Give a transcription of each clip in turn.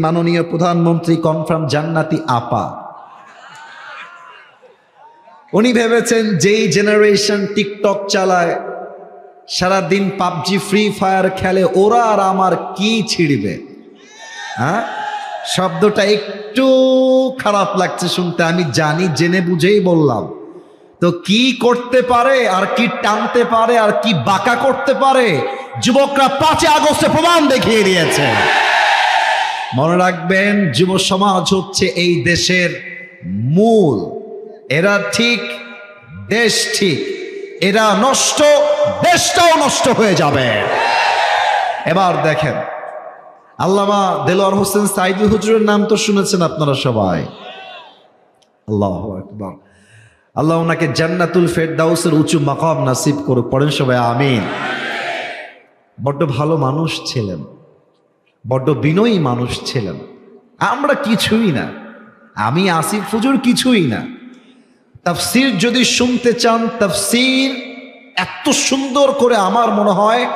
মাননীয় প্রধানমন্ত্রী কনফার্ম জান্নাতি আপা। উনি ভেবেছেন যেই জেনারেশন টিকটক চালায়, সারাদিন পাবজি, ফ্রি ফায়ার খেলে ওরা আর আমার কি ছিড়বে? হ্যাঁ? শব্দটা একটু খারাপ লাগছে শুনতে, আমি জানি, জেনে বুঝেই বললাম। তো কি করতে পারে, আর কি টানতে পারে, আর কি বাঁকা করতে পারে, যুবকরা পাঁচে আগস্টে প্রমাণ দেখিয়ে দিয়েছে। মনে রাখবেন যুব সমাজ হচ্ছে এই দেশের মূল। এরা ঠিক দেশ ঠিক। এরা নষ্ট, দেশটাও নষ্ট হয়ে যাবে। এবার দেখেন, আল্লামা দেলোয়ার হোসেন সাইদুল হুজুরের নাম তো শুনেছেন আপনারা সবাই। আল্লাহ আকবার। আল্লাহ ওনাকে জান্নাতুল ফেরদাউসের উঁচু মাকাম নাসিব করুক, পড়েন সবাই, আমিন। বড্ড ভালো মানুষ ছিলেন। বড্ড বিনয়ী মানুষ ছিলেন। আমরা কিছুই না। আমি আসিফ হুজুর কিছুই না। তাফসির যদি শুনতে চান, তাফসির এত সুন্দর করে আমার মনে হয়,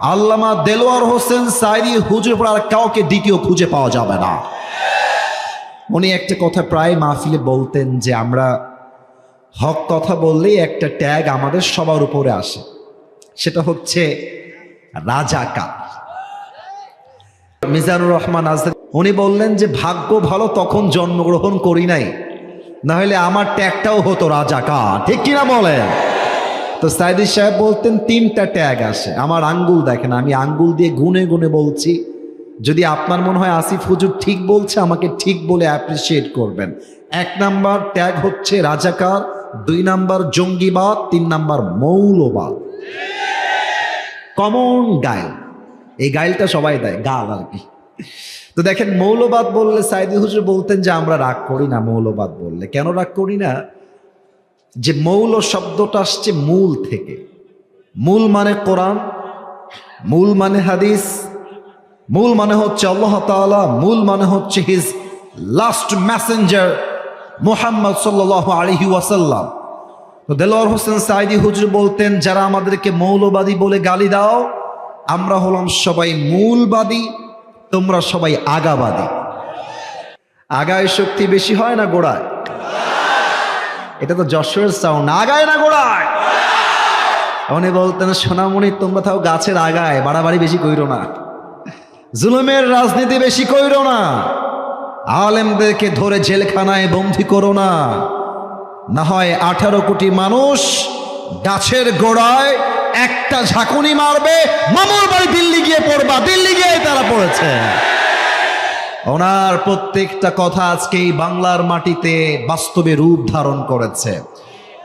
আল্লামা দেলোয়ার হোসেন সাইদি হুজুর পর আর কাউকে দ্বিতীয় খুঁজে পাওয়া যাবে না। উনি একটা কথা প্রায় মাহফিলে বলতেন যে, আমরা হক কথা বললেই একটা ট্যাগ আমাদের সবার উপরে আসে। সেটা হচ্ছে রাজাকা মিজানুর রহমান আজহার উনি বললেন যে, ভাগ্য ভালো, তখন জন্মগ্রহণ করি নাই। না হলে আমার ট্যাগটাও হতো রাজাকা ঠিক কিনা বলেন? তো সাইদি সাহেব বলতেন, তিনটা ট্যাগ আসে আমার আঙ্গুল দেখেন, আমি আঙ্গুল দিয়ে গুনে গুনে বলছি, যদি আপনার মনে হয় আসিফ হুজুর ঠিক বলছে, আমাকে ঠিক বলে অ্যাপ্রিসিয়েট করবেন। এক নাম্বার ট্যাগ হচ্ছে রাজাকার, দুই নাম্বার জঙ্গিবাদ, তিন নাম্বার মৌলবাদ। কমন গাইল এই গাইলটা সবাই দেয় গাল আর কি তো দেখেন, মৌলবাদ বললে সাইদি হুজুর বলতেন যে, আমরা রাগ করি না মৌলবাদ বললে। কেন রাগ করি না? যে মৌল শব্দটা আসছে মূল থেকে। মূল মানে কোরআন, মূল মানে হাদিস, মূল মানে হচ্ছে আল্লাহ তাআলা, মূল মানে হচ্ছে হিজ লাস্ট ম্যাসেঞ্জার মোহাম্মদ সাল্লাহ আলহি ওয়াসাল্লাম। তো দেলোয়ার হোসেন সাইদি হুজুর বলতেন, যারা আমাদেরকে মৌলবাদী বলে গালি দাও আমরা হলাম সবাই মূলবাদী, তোমরা সবাই আগাবাদী। আগায় শক্তি বেশি হয় না গোড়ায়? এটা তো যশোরের সাউন্ড আগায় না গোড়ায়? উনি বলতেন সোনামণি, তোমরা তাও গাছের আগায়, বাড়াবাড়ি বেশি কইরো না। জুলুমের রাজনীতি বেশি কইরো না। আলেমদেরকে ধরে জেলখানায় বন্দি করো না। না হয় আঠারো কোটি মানুষ গাছের গোড়ায় একটা ঝাঁকুনি মারবে, মামুর বাড়ি দিল্লি গিয়ে পড়বা, দিল্লি গিয়ে তারা পড়েছে। ওনার প্রত্যেকটা কথা আজকে এই বাংলার মাটিতে বাস্তবে রূপ ধারণ করেছে।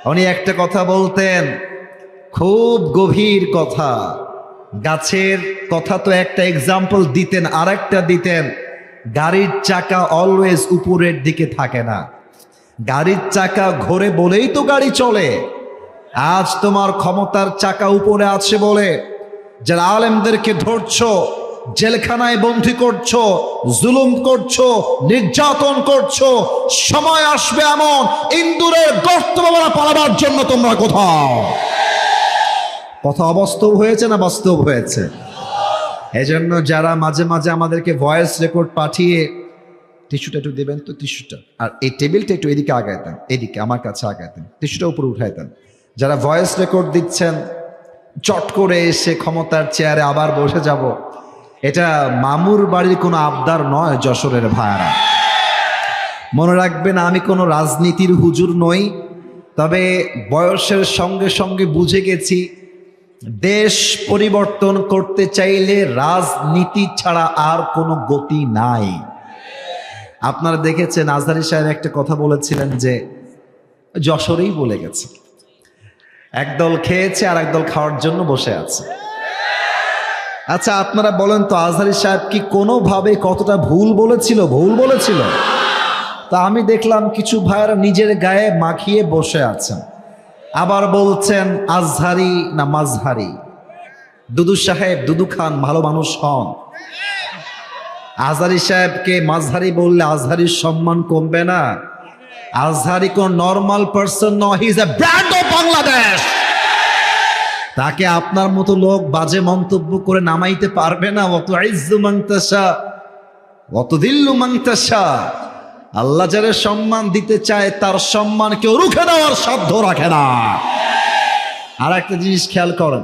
উনি একটা কথা বলতেন, খুব গভীর কথা। গাছের কথা তো একটা এক্সাম্পল দিতেন আর একটা দিতেন, গাড়ির চাকা অলওয়েজ উপরের দিকে থাকে না। গাড়ির চাকা ঘোরে বলেই তো গাড়ি চলে। আজ তোমার ক্ষমতার চাকা উপরে আছে বলে যারা আলেমদেরকে ধরছো, জেলখানায় বন্দি করছ, জুলুম করছ, নির্যাতন করছ, সময় আসবে এমন ইন্দুরের গর্ত বাবারা পালাবার জন্য তোমরা কোথাও। কথা অবাস্তব হয়েছে না বাস্তব হয়েছে? এজন্য যারা মাঝে মাঝে আমাদেরকে ভয়েস রেকর্ড পাঠিয়ে টিস্যুটা একটু দেবেন তো টিস্যুটা আর এই টেবিলটা একটু এদিকে আগায় দেন, এদিকে, আমার কাছে আগায় দেন টিস্যুটা উপরে উঠায় দেন। যারা ভয়েস রেকর্ড দিচ্ছেন, চট করে এসে ক্ষমতার চেয়ারে আবার বসে যাব। এটা মামুর বাড়ির কোনো আবদার নয়, যশোরের ভাইয়ারা। মনে রাখবেন, আমি কোনো রাজনীতির হুজুর নই, তবে বয়সের সঙ্গে সঙ্গে বুঝে গেছি, দেশ পরিবর্তন করতে চাইলে রাজনীতি ছাড়া আর কোনো গতি নাই। আপনারা দেখেছেন, আজহারি সাহেব একটা কথা বলেছিলেন যে, যশোরেই বলে গেছে। একদল খেয়েছে আর একদল খাওয়ার জন্য বসে আছে। আচ্ছা আপনারা বলেন তো, আজহারি সাহেব কি কোনোভাবে কতটা ভুল বলেছিল? ভুল বলেছিল? তা আমি দেখলাম কিছু ভাইয়েরা নিজের গায়ে মাখিয়ে বসে আছেন। আবার বলছেন, আজহারি না মাঝহারি। দুদু সাহেব, দুদু খান, ভালো মানুষ হন। আজহারি সাহেবকে মাঝহারি বললে আজহারির সম্মান কমবে না। আজহারি কোন নর্মাল পার্সন নয় he is a brand of Bangladesh. তাকে আপনার মতো লোক বাজে মন্তব্য করে নামাইতে পারবে না। অত ইজ্জু মাংতাসা অতদিল্লু মাংতাসা আল্লাহ যারা সম্মান দিতে চায়, তার সম্মান কেউ রুখে দেওয়ার সাধ্য রাখে না। আর একটা জিনিস খেয়াল করেন,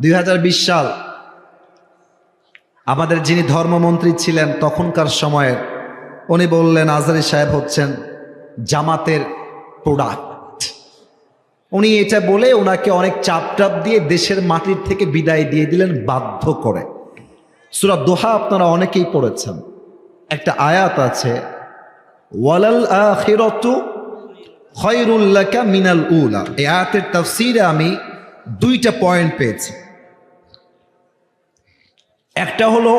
দুই হাজার বিশ সাল আমাদের যিনি ধর্মমন্ত্রী ছিলেন, তখনকার সময়ের, উনি বললেন, আজহারি সাহেব হচ্ছেন জামাতের প্রোডাক্ট। উনি এটা বলে ওনাকে অনেক চাপ টাপ দিয়ে দেশের মাটির থেকে বিদায় দিয়ে দিলেন, বাধ্য করে। সুরা দোহা আপনারা অনেকেই পড়েছেন। একটা আয়াত আছে মিনাল উলা। এই আয়াতের তাফসীরে আমি দুইটা পয়েন্ট পেয়েছি। একটা হলো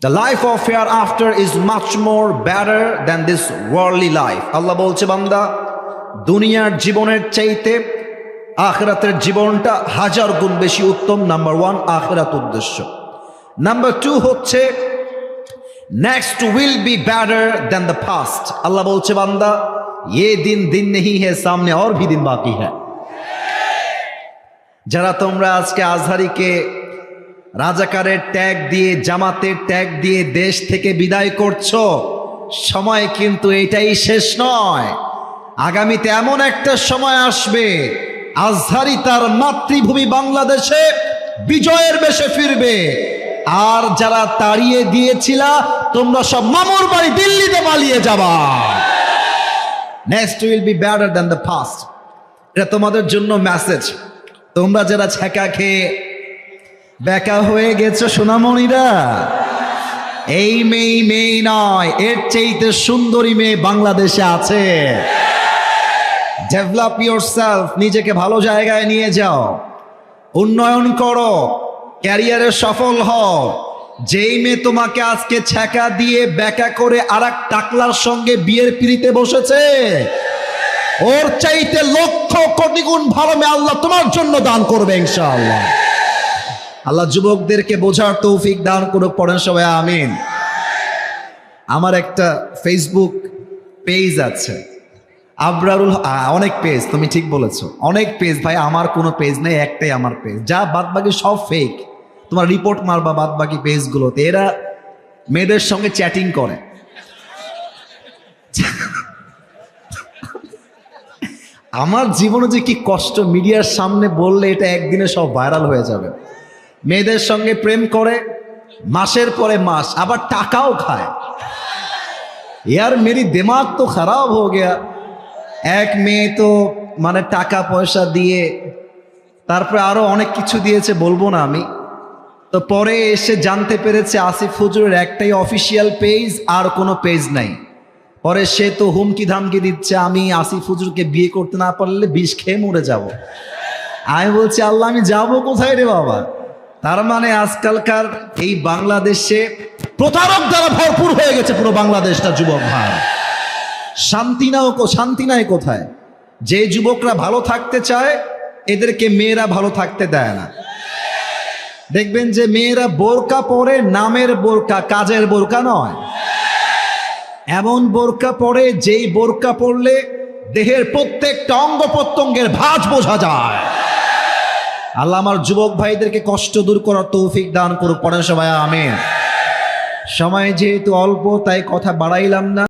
the life of hereafter is much more better than this worldly life আল্লাহ বলছে, বান্দা দুনিয়ার জীবনের চাইতে আখরাতের জীবনটা হাজার গুণ বেশি উত্তম নাম্বার ওয়ান আখরাত উদ্দেশ্য। নাম্বার টু হচ্ছে next will be better than the first আল্লাহ বলছে, বান্দা ये দিন দিন नहीं হে, সামনে আর ভি দিন বাকি হ্যাঁ যারা তোমরা আজকে আজহারিকে রাজাকারের ট্যাগ দিয়ে, জামাতের ট্যাগ দিয়ে দেশ থেকে বিদায় করছ, সময় কিন্তু এটাই শেষ নয়। আগামীতে এমন একটা সময় আসবে, আজহারি তার মাতৃভূমি বাংলাদেশে বিজয়ের বেশে ফিরবে। আর যারা তাড়িয়ে দিয়েছিলা, তোমরা সব মামুর বাড়ি দিল্লিতে পালিয়ে যাবা। Next will be better than the first এটা তোমাদের জন্য মেসেজ তোমরা যারা ছ্যাঁকা খেয়ে বেকা হয়ে গেছো, সোনামণিরা, এই মেয়ে মেয়ে নয়, এর চাইতে সুন্দরী মেয়ে বাংলাদেশে আছে। ডেভেলপ ইউর সেলফ নিজেকে ভালো জায়গায় নিয়ে যাও। উন্নয়ন করো ক্যারিয়ারে সফল হও। যেই মেয়ে তোমাকে আজকে ছ্যাঁকা দিয়ে ব্যাকা করে আর এক টাকলার সঙ্গে বিয়ের পিড়িতে বসেছে, ওর চাইতে লক্ষ কোটি গুণ ভালো মেয়ে আল্লাহ তোমার জন্য দান করবে ইনশাআল্লাহ। আল্লাহ যুবকদেরকে বোঝার তৌফিক দান করুক, পড়েন সবাই, আমিন। আমার একটা ফেসবুক পেজ আছে। আবরারুল অনেক পেজ তুমি ঠিক বলেছ। অনেক পেজ ভাই, আমার কোনো পেজ নেই, একটাই আমার পেজ যা বাদবাকি সব ফেক তোমার রিপোর্ট মারবা বাদবাকি পেজগুলোতে এরা মেয়েদের সঙ্গে চ্যাটিং করে। আমার জীবনে যে কি কষ্ট, মিডিয়ার সামনে বললে এটা একদিনে সব ভাইরাল হয়ে যাবে। মেয়েদের সঙ্গে প্রেম করে, মাসের পরে মাস, আবার টাকাও খায়। ইয়ার মেরি দেমাগ তো খারাপ হয়ে গেয়া। এক মেয়ে তো মানে টাকা পয়সা দিয়ে তারপরে আরও অনেক কিছু দিয়েছে, বলব না আমি। তো পরে এসে জানতে পেরেছে আসিফ হুজুরের একটাই অফিসিয়াল পেজ আর কোনো পেজ নাই। পরে সে তো হুমকি ধামকি দিচ্ছে, আমি আসিফ হুজুরকে বিয়ে করতে না পারলে বিষ খেয়ে মরে যাব। আমি বলছি, আল্লাহ, আমি যাব কোথায় রে বাবা? তার মানে আজকালকার এই বাংলাদেশে প্রতারক দ্বারা ভরপুর হয়ে গেছে পুরো বাংলাদেশটা, যুবক ভাই। শান্তি নাও শান্তি নাই কোথায়? যে যুবকরা ভালো থাকতে চায়, এদেরকে মেয়েরা ভালো থাকতে দেয় না। দেখবেন যে মেয়েরা বোরকা পরে নামের বোরকা, কাজের বোরকা নয়। এমন বোরকা পরে যেই বোরকা পরলে দেহের প্রত্যেকটা অঙ্গ প্রত্যঙ্গের ভাঁজ বোঝা যায়। আল্লাহ আমার যুবক ভাইদেরকে কষ্ট দূর করার তৌফিক দান করুক। পড়েন সবাই, আমিন। সময় যেহেতু অল্প, তাই কথা বাড়াইলাম না।